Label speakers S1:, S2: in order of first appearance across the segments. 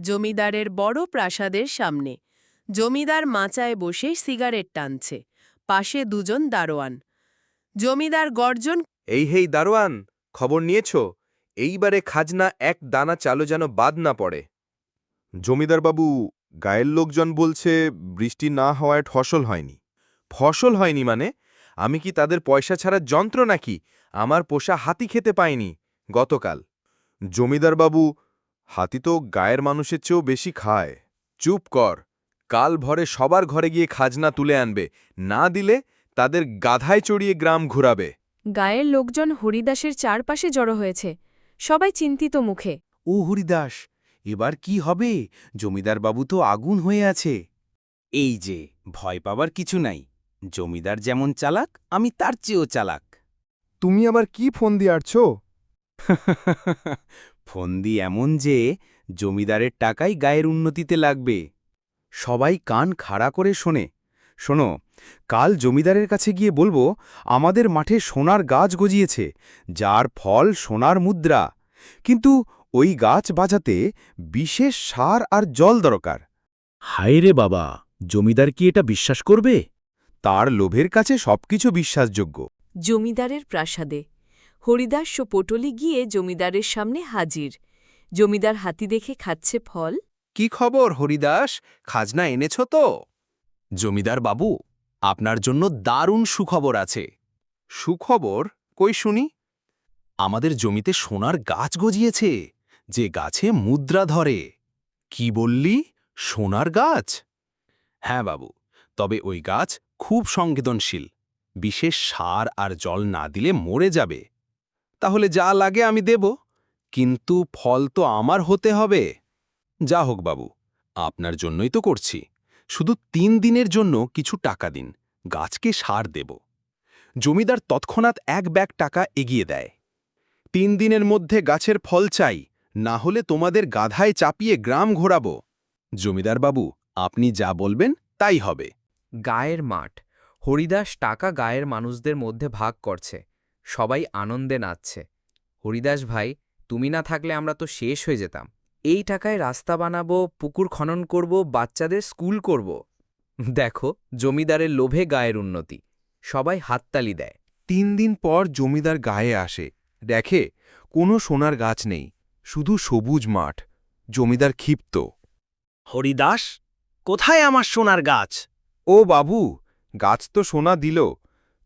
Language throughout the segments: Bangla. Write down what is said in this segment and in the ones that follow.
S1: জমিদারের বড় প্রাসাদের সামনে। জমিদার মাচায় বসে সিগারেট টানছে। পাশে দুজন দারোয়ান। জমিদার গর্জন,
S2: এই হেই দারোয়ান, খবর নিয়েছ? এইবারে খাজনা এক দানা চালো যেন বাদ না পড়ে। জমিদারবাবু, গায়ের লোকজন বলছে, বৃষ্টি না হওয়ায় ফসল হয়নি। ফসল হয়নি মানে? আমি কি তাদের পয়সা ছাড়া যন্ত্র নাকি? আমার পোষা হাতি খেতে পাইনি গতকাল। জমিদারবাবু হাতি তো গায়ের মানুষের চেয়েও বেশি খায়। চুপ কর কাল ভরে সবার ঘরে গিয়ে খাজনা তুলে আনবে না দিলে তাদের গাধায় চড়িয়ে গ্রাম ঘুরাবে।
S3: গায়ের লোকজন হরিদাসের চারপাশে জড়ো হয়েছে সবাই চিন্তিত মুখে।
S4: ও হরিদাস এবার কি হবে? জমিদারবাবু তো আগুন হয়ে আছে। এই যে ভয় পাবার কিছু নাই জমিদার যেমন চালাক আমি তার চেয়েও চালাক।
S2: তুমি আবার কি ফোন দিয়ে আটছো?
S4: ফন্দি এমন যে জমিদারের টাকাই গায়ের উন্নতিতে লাগবে। সবাই কান খাড়া করে শোনে। শোনো কাল জমিদারের কাছে গিয়ে বলব আমাদের মাঠে সোনার গাছ গজিয়েছে যার ফল সোনার মুদ্রা। কিন্তু ওই গাছ বাজাতে বিশেষ সার আর জল দরকার। হায় রে বাবা জমিদার কি এটা বিশ্বাস করবে? তার লোভের কাছে সবকিছু বিশ্বাসযোগ্য।
S3: জমিদারের প্রাসাদে হরিদাস পটলি গিয়ে জমিদারের সামনে হাজির। জমিদার হাতি দেখে খাচ্ছে ফল।
S5: কি খবর হরিদাস? খাজনা এনেছ তো?
S4: জমিদার বাবু, আপনার জন্য দারুণ সুখবর আছে।
S5: সুখবর? কই শুনি?
S4: আমাদের জমিতে সোনার গাছ গজিয়েছে, যে গাছে মুদ্রা ধরে। কি বললি? সোনার গাছ? হ্যাঁ বাবু, তবে ওই গাছ খুব সংবেদনশীল। বিশেষ সার আর জল না দিলে মরে যাবে।
S5: তাহলে যা লাগে আমি দেব।
S4: কিন্তু ফল তো আমার হতে হবে। যা হোক বাবু, আপনার জন্যই তো করছি। শুধু তিন দিনের জন্য কিছু টাকা দিন, গাছকে সার দেব। জমিদার তৎক্ষণাৎ এক ব্যাগ টাকা এগিয়ে দেয়। তিন দিনের মধ্যে গাছের ফল চাই, না হলে তোমাদের গাধায় চাপিয়ে গ্রাম ঘোরাব। জমিদার বাবু, আপনি যা বলবেন তাই হবে।
S6: গায়ের মাঠ, হরিদাস টাকা গায়ের মানুষদের মধ্যে ভাগ করছে। সবাই আনন্দে নাচছে। হরিদাস ভাই তুমি না থাকলে আমরা তো শেষ হয়ে যেতাম। এই টাকায় রাস্তা বানাবো পুকুর খনন করব বাচ্চাদের স্কুল করব। দেখো জমিদারের লোভে গায়ের উন্নতি। সবাই হাততালি দেয়।
S2: তিন দিন পর জমিদার গায়ে আসে। দেখে কোনো সোনার গাছ নেই শুধু সবুজ মাঠ। জমিদার ক্ষিপ্ত।
S7: হরিদাস কোথায় আমার সোনার গাছ?
S2: ও বাবু গাছ তো সোনা দিল।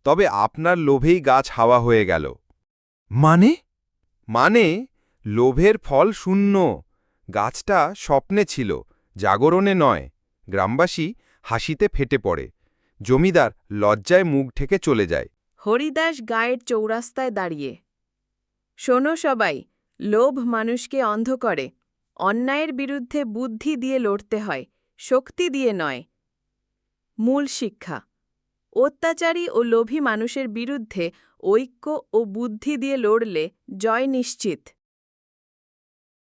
S2: তবে আপনার লোভেই গাছ হাওয়া হয়ে গেল। মানে? মানে লোভের ফল শূন্য। গাছটা স্বপ্নে ছিল, জাগরণে নয়। গ্রামবাসী হাসিতে ফেটে পড়ে। জমিদার লজ্জায় মুখ ঢেকে চলে যায়।
S1: হরিদাস গায়ের চৌরাস্তায় দাঁড়িয়ে। শোনো সবাই, লোভ মানুষকে অন্ধ করে। অন্যায়ের বিরুদ্ধে বুদ্ধি দিয়ে লড়তে হয়, শক্তি দিয়ে নয়। মূল শিক্ষা। অত্যাচারী ও লোভী মানুষের বিরুদ্ধে ঐক্য ও বুদ্ধি দিয়ে লড়লে জয় নিশ্চিত।